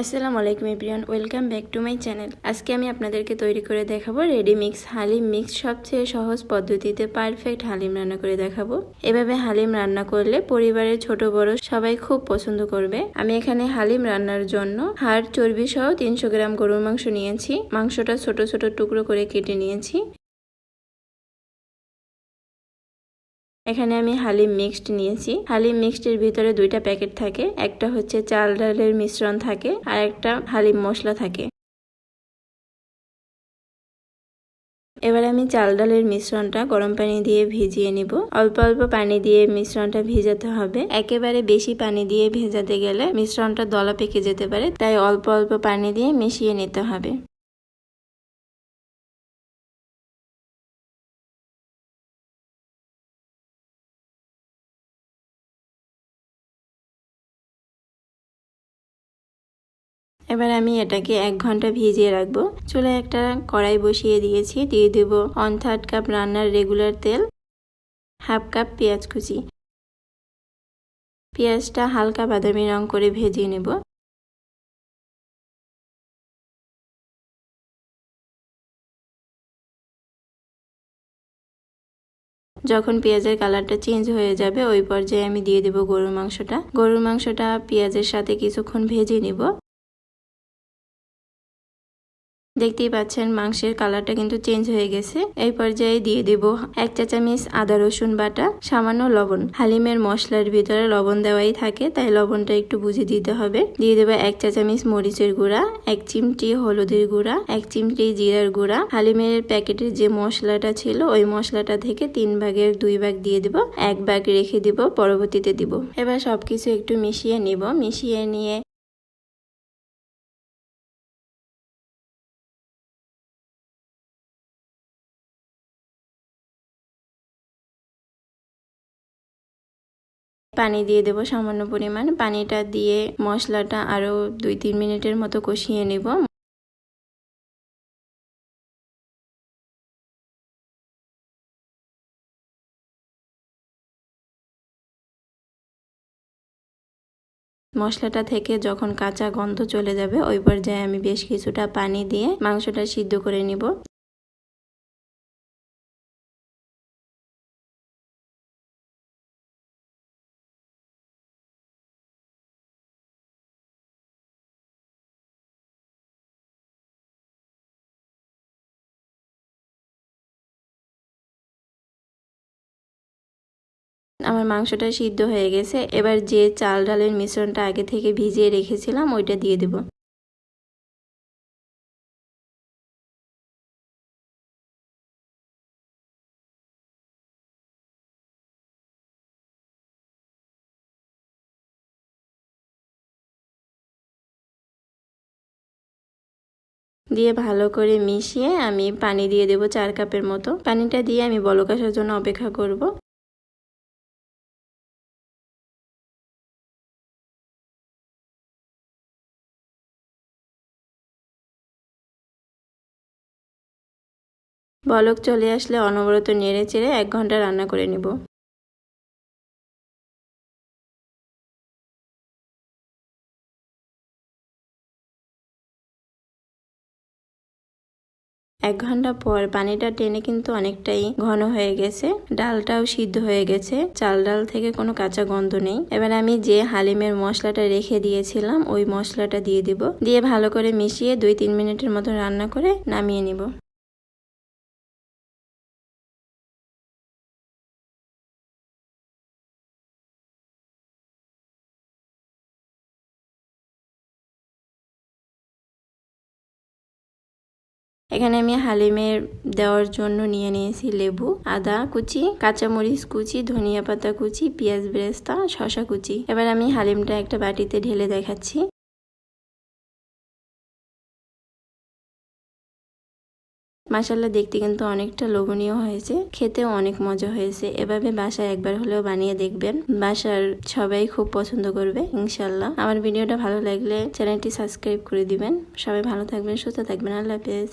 আসসালামু আলাইকুম everyone, welcome back to my channel. আজকে আমি আপনাদেরকে তৈরি করে দেখাবো রেডি মিক্স হালিম মিক্স, সবচেয়ে সহজ পদ্ধতিতে পারফেক্ট হালিম রান্না করে দেখাবো। এভাবে হালিম রান্না করলে পরিবারের ছোট বড় সবাই খুব পছন্দ করবে। আমি এখানে হালিম রান্নার জন্য হাড় চর্বি সহ তিনশো গ্রাম গরুর মাংস নিয়েছি। মাংসটা ছোট ছোট টুকরো করে কেটে নিয়েছি। এখানে আমি হালিম মিক্সড নিয়েছি। হালিম মিক্সডের ভিতরে দুইটা প্যাকেট থাকে, একটা হচ্ছে চাল ডালের মিশ্রণ থাকে, আর একটা হালিম মশলা থাকে। এবার আমি চাল ডালের মিশ্রণটা গরম পানি দিয়ে ভিজিয়ে নিব। অল্প অল্প পানি দিয়ে মিশ্রণটা ভিজাতে হবে। একেবারে বেশি পানি দিয়ে ভেজাতে গেলে মিশ্রণটা দলা পেকে যেতে পারে, তাই অল্প অল্প পানি দিয়ে মিশিয়ে নিতে হবে। এবার আমি এটাকে এক ঘণ্টা ভিজিয়ে রাখব। চুলে একটা কড়াই বসিয়ে দিয়েছি, দিয়ে দেব ওয়ান থার্ড কাপ রান্নার রেগুলার তেল হাফ কাপ পেঁয়াজ কুচি। পেঁয়াজটা হালকা বাদামি রং করে ভেজে নেব। যখন পেঁয়াজের কালারটা চেঞ্জ হয়ে যাবে, ওই পর্যায়ে আমি দিয়ে দেব গরুর মাংসটা। গরুর মাংসটা পেঁয়াজের সাথে কিছুক্ষণ ভেজে নিব। দেখতেই পাচ্ছেন মাংসের কালারটা কিন্তু চেঞ্জ হয়ে গেছে। এই পর্যায়ে দিয়ে দেব এক চা চামচ আদা, রসুন বাটা, সামান্য লবণ। হালিমের মশলার ভিতরে লবণ দেওয়াই থাকে, তাই লবণটা একটু বুঝে দিতে হবে। দিয়ে দেবো এক চা চামচ মরিচের গুঁড়া, এক চিমটি হলুদের গুঁড়া, এক চিমটি জিরার গুঁড়া। হালিমের প্যাকেটের যে মশলাটা ছিল, ওই মশলাটা থেকে তিন ভাগের দুই ভাগ দিয়ে দেব। এক ভাগ রেখে দিব, পরবর্তীতে দিব। এবার সবকিছু একটু মিশিয়ে নিব। মিশিয়ে নিয়ে পানি দিয়ে দেব সামান্য পরিমাণ। পানিটা দিয়ে মশলাটা আরও দুই তিন মিনিটের মতো কষিয়ে নেব। মশলাটা থেকে যখন কাঁচা গন্ধ চলে যাবে, ওই পর্যায়ে আমি বেশ কিছুটা পানি দিয়ে মাংসটা সিদ্ধ করে নিব। আমার মাংসটা সিদ্ধ হয়ে গেছে। এবার যে চাল ডালের মিশ্রণটা আগে থেকে ভিজিয়ে রেখেছিলাম, ওইটা দিয়ে দেব। দিয়ে ভালো করে মিশিয়ে আমি পানি দিয়ে দেব চার কাপের মতো। পানিটা দিয়ে আমি বলক জন্য অপেক্ষা করব। বলক চলে আসলে অনবরত নেড়ে চেড়ে এক ঘণ্টা রান্না করে নিব। এক ঘণ্টা পর পানিটা টেনে কিন্তু অনেকটাই ঘন হয়ে গেছে। ডালটাও সিদ্ধ হয়ে গেছে। চাল ডাল থেকে কোনো কাঁচা গন্ধ নেই। এবার আমি যে হালিমের মশলাটা রেখে দিয়েছিলাম, ওই মশলাটা দিয়ে দিব। দিয়ে ভালো করে মিশিয়ে দুই তিন মিনিটের মতো রান্না করে নামিয়ে নিব। এখানে আমি হালিমের দেওয়ার জন্য নিয়ে নিয়েছি লেবু, আদা কুচি, কাঁচামরিচ কুচি, ধনিয়া পাতা কুচি, পেঁয়াজ বেরেস্তা শশা কুচি। এবার আমি হালিমটা একটা বাটিতে ঢেলে দেখাচ্ছি। মাসাল্লা দেখতে কিন্তু অনেকটা লোভনীয় হয়েছে। খেতেও অনেক মজা হয়েছে। এভাবে বাসায় একবার হলেও বানিয়ে দেখবেন। বাসার সবাই খুব পছন্দ করবে ইনশাল্লাহ আমার ভিডিওটা ভালো লাগলে চ্যানেলটি সাবস্ক্রাইব করে দিবেন। সবাই ভালো থাকবেন, সুস্থ থাকবেন। আল্লাহ হাফেজ।